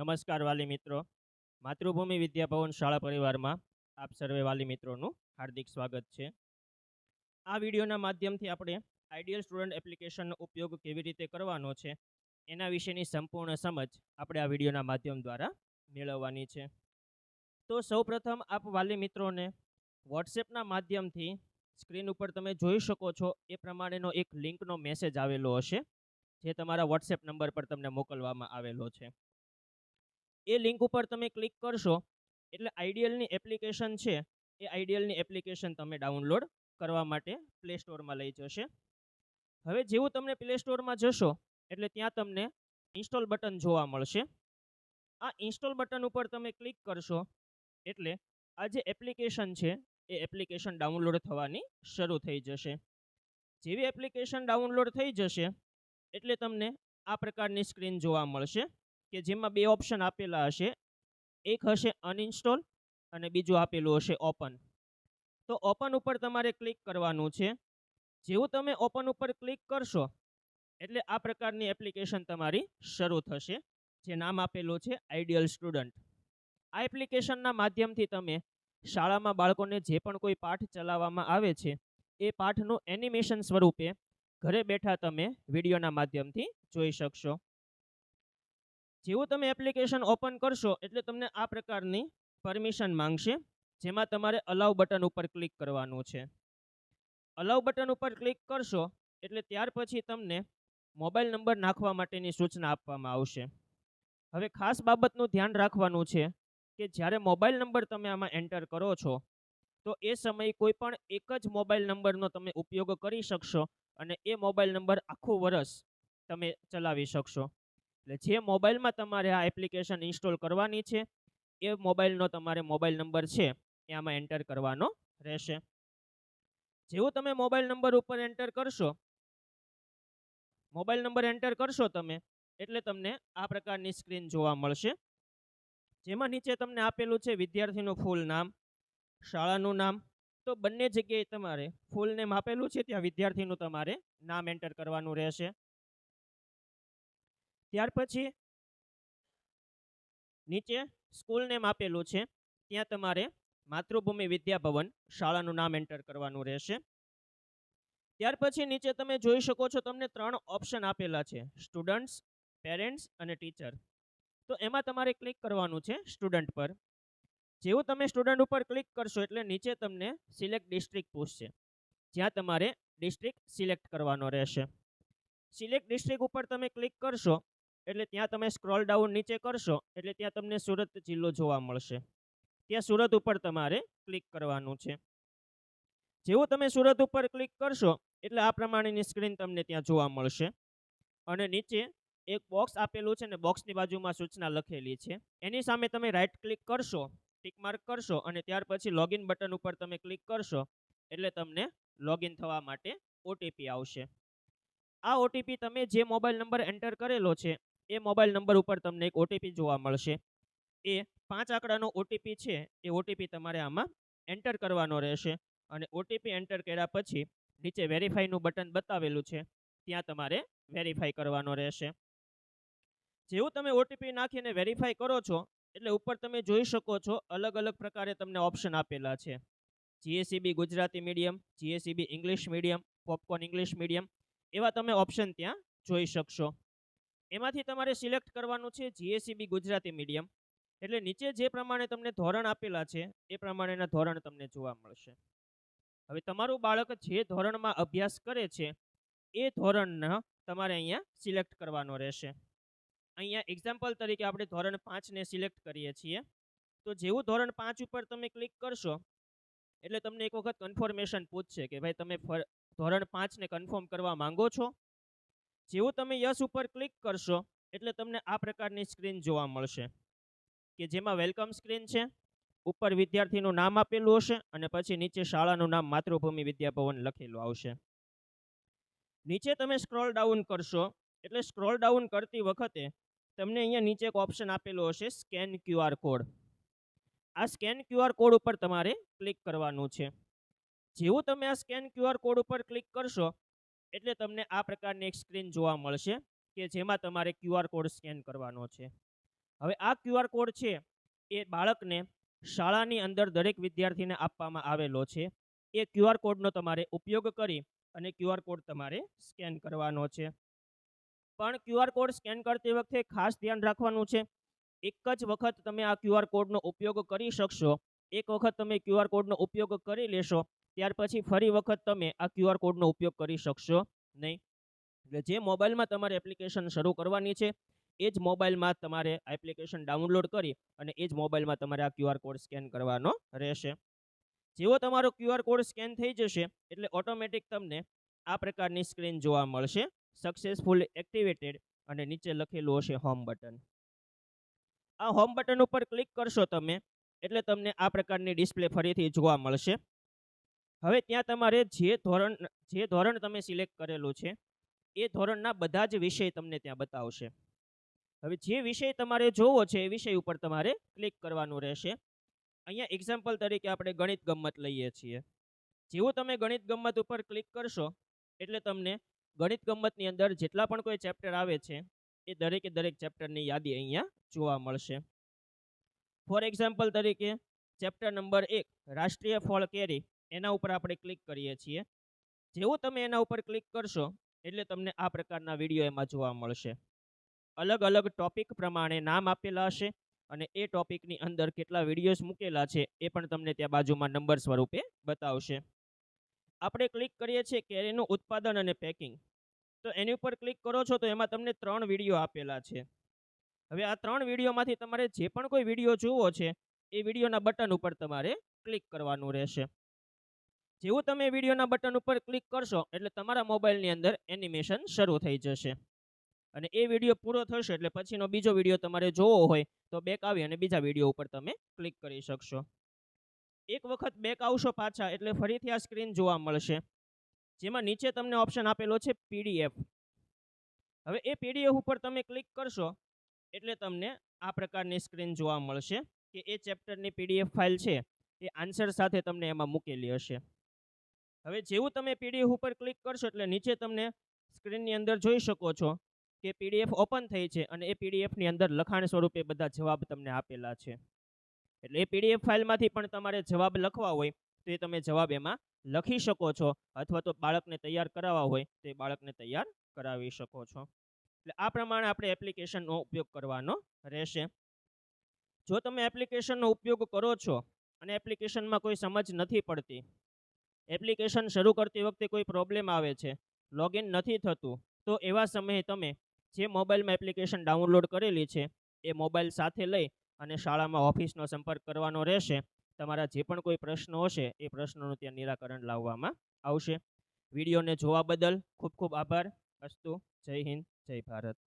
નમસ્કાર વાલી મિત્રો. માતૃભૂમિ વિદ્યાભવન શાળા પરિવારમાં આપ સર્વે વાલી મિત્રોનું હાર્દિક સ્વાગત છે. આ વિડીયોના માધ્યમથી આપણે આઈડિયલ સ્ટુડન્ટ એપ્લિકેશનનો ઉપયોગ કેવી રીતે કરવાનો છે, એના વિશેની સંપૂર્ણ સમજ આપણે આ વિડીયોના માધ્યમ દ્વારા મેળવવાની છે. તો સૌપ્રથમ આપ વાલી મિત્રોને વોટ્સએપના માધ્યમથી સ્ક્રીન ઉપર તમે જોઈ શકો છો, એ પ્રમાણેનો એક લિંકનો મેસેજ આવેલો હશે, જે તમારા વોટ્સએપ નંબર પર તમને મોકલવામાં આવેલો છે. એ લિંક ઉપર તમે ક્લિક કરશો, એટલે આઈડિયલની એપ્લિકેશન છે, એ આઈડિયલની એપ્લિકેશન તમે ડાઉનલોડ કરવા માટે પ્લે સ્ટોરમાં લઈ જશે. હવે જેવું તમને પ્લે સ્ટોરમાં જશો, એટલે ત્યાં તમને ઇન્સ્ટોલ બટન જોવા મળશે. આ ઇન્સ્ટોલ બટન ઉપર તમે ક્લિક કરશો, એટલે આ જે એપ્લિકેશન છે, એ એપ્લિકેશન ડાઉનલોડ થવાની શરૂ થઈ જશે. જેવી એપ્લિકેશન ડાઉનલોડ થઈ જશે, એટલે તમને આ પ્રકારની સ્ક્રીન જોવા મળશે. કે જેમાં બે ઓપ્શન આપેલા હશે. એક હશે અનઇન્સ્ટોલ અને બીજું આપેલું હશે ઓપન તો ઓપન ઉપર તમારે ક્લિક કરવાનું છે. જેવું તમે ઓપન ઉપર ક્લિક કરશો, એટલે આ પ્રકારની એપ્લિકેશન તમારી શરૂ થશે. જે નામ આપેલું છે આઈડિયલ સ્ટુડન્ટ આ એપ્લિકેશનના માધ્યમથી તમે શાળામાં બાળકોને જે પણ કોઈ પાઠ ચલાવવામાં આવે છે, એ પાઠનું એનિમેશન સ્વરૂપે ઘરે બેઠા તમે વિડીયોના માધ્યમથી જોઈ શકશો. જેવું તમે એપ્લિકેશન ઓપન કરશો એટલે તમને આ પ્રકારની પરમિશન માંગશે, જેમાં તમારે અલાઉ બટન ઉપર ક્લિક કરવાનું છે. અલાઉ બટન ઉપર ક્લિક કરશો એટલે ત્યાર પછી તમને મોબાઈલ નંબર નાખવા માટેની સૂચના આપવામાં આવશે. હવે ખાસ બાબતનું ધ્યાન રાખવાનું છે કે જ્યારે મોબાઈલ નંબર તમે આમાં એન્ટર કરો છો, તો એ સમયે કોઈ પણ એક જ મોબાઈલ નંબરનો તમે ઉપયોગ કરી શકશો અને એ મોબાઈલ નંબર આખું વરસ તમે ચલાવી શકશો. એટલે જે મોબાઈલમાં તમારે આ એપ્લિકેશન ઇન્સ્ટોલ કરવાની છે, એ મોબાઈલનો તમારે મોબાઈલ નંબર છે, એ આમાં એન્ટર કરવાનો રહેશે. જેવું તમે મોબાઈલ નંબર ઉપર એન્ટર કરશો, મોબાઈલ નંબર એન્ટર કરશો તમે, એટલે તમને આ પ્રકારની સ્ક્રીન જોવા મળશે. જેમાં નીચે તમને આપેલું છે વિદ્યાર્થીનું ફૂલ નામ, શાળાનું નામ, તો બંને જગ્યાએ તમારે ફૂલ નેમ આપેલું છે, ત્યાં વિદ્યાર્થીનું તમારે નામ એન્ટર કરવાનું રહેશે. ત્યાર પછી નીચે સ્કૂલ નેમ આપેલું છે. ત્યાં તમારે માતૃભૂમિ વિદ્યાભવન શાળાનું નામ એન્ટર કરવાનું રહેશે. ત્યાર પછી નીચે તમે જોઈ શકો છો તમને ત્રણ ઓપ્શન આપેલા છે. સ્ટુડન્ટ્સ પેરેન્ટ્સ અને ટીચર તો એમાં તમારે ક્લિક કરવાનું છે સ્ટુડન્ટ પર. જેવું તમે સ્ટુડન્ટ ઉપર ક્લિક કરશો એટલે નીચે તમને સિલેક્ટ ડિસ્ટ્રિક્ટ પૂછશે. જ્યાં તમારે ડિસ્ટ્રિક્ટ સિલેક્ટ કરવાનો રહેશે. સિલેક્ટ ડિસ્ટ્રિક્ટ ઉપર તમે ક્લિક કરશો એટલે ત્યાં તમે સ્ક્રોલ ડાઉન નીચે કરશો, એટલે ત્યાં તમને સુરત જિલ્લો જોવા મળશે. ત્યાં સુરત ઉપર તમારે ક્લિક કરવાનું છે. જેવું તમે સુરત ઉપર ક્લિક કરશો, એટલે આ પ્રમાણેની સ્ક્રીન તમને ત્યાં જોવા મળશે. અને નીચે એક બોક્સ આપેલું છે ને બોક્સની બાજુમાં સૂચના લખેલી છે. એની સામે તમે રાઈટ ક્લિક કરશો ટિક માર્ક કરશો અને ત્યાર પછી લોગિન બટન ઉપર તમે ક્લિક કરશો, એટલે તમને લોગિન થવા માટે ઓટીપી આવશે. આ ઓટીપી તમે જે મોબાઈલ નંબર એન્ટર કરેલો છે એ મોબાઈલ નંબર ઉપર તમને એક ઓટીપી જોવા મળશે. એ પાંચ આંકડાનો ઓટીપી છે, એ ઓટીપી તમારે આમાં એન્ટર કરવાનો રહેશે. અને ઓટીપી એન્ટર કર્યા પછી નીચે વેરીફાઈનું બટન બતાવેલું છે, ત્યાં તમારે વેરીફાઈ કરવાનો રહેશે. જેવું તમે ઓટીપી નાખીને વેરીફાઈ કરો છો, એટલે ઉપર તમે જોઈ શકો છો અલગ અલગ પ્રકારે તમને ઓપ્શન આપેલા છે. GSCB Gujarati medium GSCB English medium popcorn English medium એવા તમે ઓપ્શન ત્યાં જોઈ શકશો. એમાંથી તમારે સિલેક્ટ કરવાનું છે જીએસસીબી ગુજરાતી મીડિયમ. એટલે નીચે જે પ્રમાણે તમને ધોરણ આપેલા છે, એ પ્રમાણેના ધોરણ તમને જોવા મળશે. હવે તમારું બાળક જે ધોરણમાં અભ્યાસ કરે છે, એ ધોરણના તમારે અહીંયા સિલેક્ટ કરવાનો રહેશે. અહીંયા એક્ઝામ્પલ તરીકે આપણે ધોરણ પાંચને સિલેક્ટ કરીએ છીએ. તો જેવું ધોરણ પાંચ ઉપર તમે ક્લિક કરશો, એટલે તમને એક વખત કન્ફર્મેશન પૂછશે કે ભાઈ તમે ધોરણ પાંચને કન્ફર્મ કરવા માંગો છો? જેવું તમે યસ ઉપર ક્લિક કરશો, એટલે તમને આ પ્રકારની સ્ક્રીન જોવા મળશે. કે જેમાં વેલકમ સ્ક્રીન છે, ઉપર વિદ્યાર્થીનું નામ આપેલું હશે, અને પછી નીચે શાળાનું નામ માતૃભૂમિ વિદ્યાભવન લખેલું આવશે. નીચે તમે સ્ક્રોલ ડાઉન કરશો, એટલે સ્ક્રોલ ડાઉન કરતી વખતે તમને અહીંયા નીચે એક ઓપ્શન આપેલો હશે, સ્કેન ક્યુઆર કોડ. આ સ્કેન ક્યુઆર કોડ ઉપર તમારે ક્લિક કરવાનું છે. જેવું તમે આ સ્કેન ક્યુઆર કોડ ઉપર ક્લિક કરશો એટલે તમને આ પ્રકારની એક સ્ક્રીન જોવા મળશે કે જેમાં તમારે ક્યુઆર કોડ સ્કેન કરવાનો છે. હવે આ ક્યુઆર કોડ છે એ બાળકને શાળાની અંદર દરેક વિદ્યાર્થીને આપવામાં આવેલો છે. એ ક્યુઆર કોડનો તમારે ઉપયોગ કરી અને ક્યુઆર કોડ તમારે સ્કેન કરવાનો છે. પણ ક્યુઆર કોડ સ્કેન કરતી વખતે ખાસ ધ્યાન રાખવાનું છે, એક જ વખત તમે આ ક્યુઆર કોડનો ઉપયોગ કરી શકશો. એક વખત તમે ક્યુઆર કોડનો ઉપયોગ કરી લેશો ત્યાર પછી ફરી વખત તમે આ ક્યુઆર કોડનો ઉપયોગ કરી શકશો નહીં. એટલે જે મોબાઈલમાં તમારે એપ્લિકેશન શરૂ કરવાની છે, એ જ મોબાઈલમાં તમારે એપ્લિકેશન ડાઉનલોડ કરી અને એ જ મોબાઈલમાં તમારે આ ક્યુઆર કોડ સ્કેન કરવાનો રહેશે. જેવો તમારો ક્યુઆર કોડ સ્કેન થઈ જશે, એટલે ઓટોમેટિક તમને આ પ્રકારની સ્ક્રીન જોવા મળશે. સક્સેસફુલ એક્ટિવેટેડ અને નીચે લખેલું હશે હોમ બટન આ હોમ બટન ઉપર ક્લિક કરશો તમે, એટલે તમને આ પ્રકારની ડિસ્પ્લે ફરીથી જોવા મળશે. હવે ત્યાં તમારે જે ધોરણ જે ધોરણ તમે સિલેક્ટ કરેલું છે, એ ધોરણના બધા જ વિષય તમને ત્યાં બતાવશે. હવે જે વિષય તમારે જોવો છે, એ વિષય ઉપર તમારે ક્લિક કરવાનું રહેશે. અહીંયા એક્ઝામ્પલ તરીકે આપણે ગણિત ગમ્મત લઈએ છીએ. જેવું તમે ગણિત ગમ્મત ઉપર ક્લિક કરશો, એટલે તમને ગણિત ગમતની અંદર જેટલા પણ કોઈ ચેપ્ટર આવે છે, એ દરેકે દરેક ચેપ્ટરની યાદી અહીંયા જોવા મળશે. ફોર એક્ઝામ્પલ તરીકે ચેપ્ટર નંબર એક, રાષ્ટ્રીય ફળ કેરી. એના ઉપર આપણે ક્લિક કરીએ છીએ. જેવું તમે એના ઉપર ક્લિક કરશો, એટલે તમને આ પ્રકારના વીડિયો એમાં જોવા મળશે. અલગ અલગ ટોપિક પ્રમાણે નામ આપેલા હશે અને એ ટોપિકની અંદર કેટલા વિડીયોઝ મૂકેલા છે એ પણ તમને ત્યાં બાજુમાં નંબર સ્વરૂપે બતાવશે. આપણે ક્લિક કરીએ છીએ કેરીનું ઉત્પાદન અને પેકિંગ તો એની ઉપર ક્લિક કરો છો તો એમાં તમને ત્રણ વીડિયો આપેલા છે. હવે આ ત્રણ વિડીયોમાંથી તમારે જે પણ કોઈ વીડિયો જોવો છે, એ વિડીયોના બટન ઉપર તમારે ક્લિક કરવાનું રહેશે. જેવું તમે વિડીયોના બટન ઉપર ક્લિક કરશો, એટલે તમારા મોબાઈલની અંદર એનિમેશન શરૂ થઈ જશે. અને એ વીડિયો પૂરો થશે, એટલે પછીનો બીજો વીડિયો તમારે જોવો હોય, તો બેક આવી અને બીજા વીડિયો ઉપર તમે ક્લિક કરી શકશો. એક વખત બેક આવશો પાછા, એટલે ફરીથી આ સ્ક્રીન જોવા મળશે. જેમાં નીચે તમને ઓપ્શન આપેલો છે પીડીએફ હવે એ પીડીએફ ઉપર તમે ક્લિક કરશો, એટલે તમને આ પ્રકારની સ્ક્રીન જોવા મળશે કે એ ચેપ્ટરની પીડીએફ ફાઇલ છે, એ આન્સર સાથે તમને એમાં મૂકેલી હશે. હવે જેવું તમે પીડીએફ ઉપર ક્લિક કરશો એટલે નીચે તમને સ્ક્રીનની અંદર જોઈ શકો છો કે પીડીએફ ઓપન થઈ છે અને એ પીડીએફની અંદર લખાણ સ્વરૂપે બધા જવાબ તમને આપેલા છે. એટલે એ પીડીએફ ફાઇલમાંથી પણ તમારે જવાબ લખવા હોય તો એ તમે જવાબ એમાં લખી શકો છો અથવા તો બાળકને તૈયાર કરાવવા હોય તો એ બાળકને તૈયાર કરાવી શકો છો. એટલે આ પ્રમાણે આપણે એપ્લિકેશનનો ઉપયોગ કરવાનો રહેશે. જો તમે એપ્લિકેશનનો ઉપયોગ કરો છો અને એપ્લિકેશનમાં કોઈ સમજ નથી પડતી એપ્લિકેશન શરૂ કરતી વખતે કોઈ પ્રોબ્લેમ આવે છે, લોગિન નથી થતું, તો એવા સમયે તમે જે મોબાઈલમાં એપ્લિકેશન ડાઉનલોડ કરેલી છે, એ મોબાઈલ સાથે લઈ અને શાળામાં ઓફિસનો સંપર્ક કરવાનો રહેશે, તમારા જે પણ કોઈ પ્રશ્નો હશે, એ પ્રશ્નોનું ત્યાં નિરાકરણ લાવવામાં આવશે. વિડીયોને જોવા બદલ ખૂબ ખૂબ આભાર. અસ્તુ, જય હિન્દ, જય ભારત.